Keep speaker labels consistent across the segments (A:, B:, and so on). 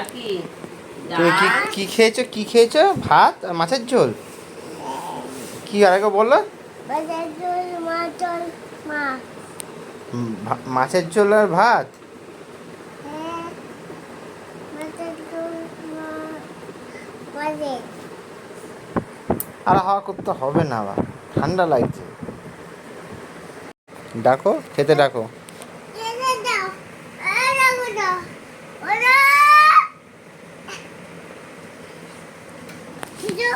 A: আর কি
B: তুমি কি কি খেয়েছো? কি খেয়েছো? ভাত আর মাছের ঝোল? কি আরেকবার বলল? মাছের ঝোল আর ভাত?
C: হ্যাঁ
B: আর হাওয়া করতে হবে না আবার ঠান্ডা লাগছে। ডাকো খেতে ডাকো
C: এনে দাও আর রাখো দাও ওরা দিদো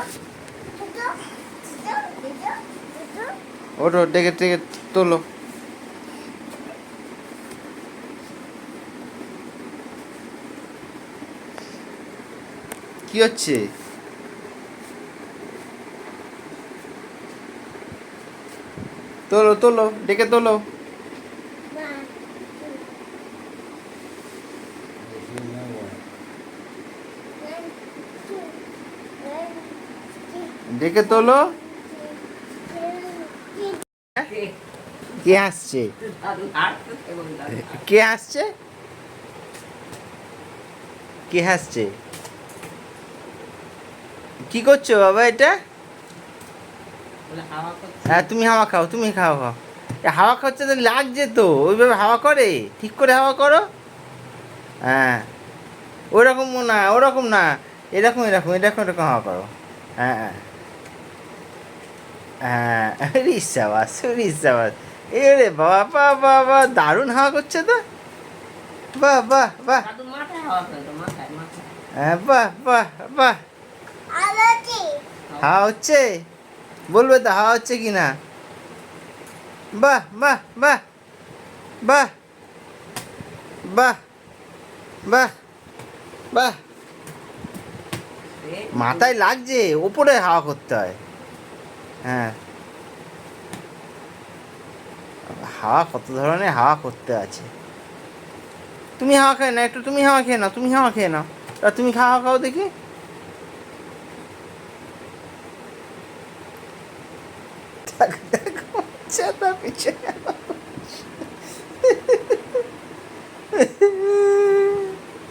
B: ওঠো ডেকে ডেকে তোলো। কি হচ্ছে? তোলো তোলো ডেকে তোলো। ডেকে তোলো। কে আসছে? কে আসছে? কে হাসছে কি করছ বাবা এটা? হ্যাঁ তুমি হাওয়া খাও, তুমি খাও খাও হাওয়া খাচ্ছে তো লাগছে তো, ওইভাবে হাওয়া করে? ঠিক করে হাওয়া করো। হ্যাঁ। ওরকম না ওরকম না। এরকম এরকম এরকম এরকম হাওয়া করো। হ্যাঁ হ্যাঁ। হ্যাঁ রিসাবাস রিসাবাস এরে বাবা বাবা দারুণ হাওয়া করছে তো। বাহ বাহ বাহ। হ্যাঁ বাহ বাহ বাহ। হাওয়া হচ্ছে? বলবে তো হাওয়া হচ্ছে কি না? বাহ বাহ বাহ বাহ বাহ বাহ বাহ। মাথায় লাগছে, ওপরে হাওয়া করতে হয়। হ্যাঁ। হাওয়া কত ধরনের হাওয়া করতে আছে? তুমি হাওয়া খেয়ে না একটু তুমি হাওয়া খেয়ে নাও তুমি হাওয়া খেয়ে নাও। তা তুমি খাওয়া খাও দেখি।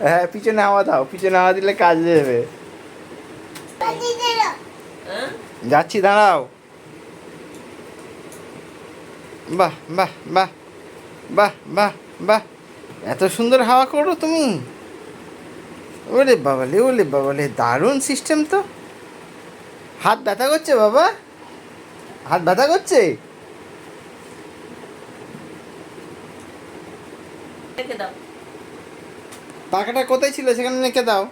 B: হ্যাঁ পিছনে হাওয়া দাও পিছনে হাওয়া দিলে কাজ দেবে।
A: হ্যাঁ?
B: যাচ্ছি দাঁড়াও। বাহ বাহ বাহ বাহ বাহ বাহ। এত সুন্দর হাওয়া করো তুমি। ওরে বাবালে ওলে বাবালে দারুণ সিস্টেম তো। হাত ব্যথা করছে বাবা? হাত ব্যথা করছে? টাকাটা কোথায় ছিল? সেখানে রেখে দাও।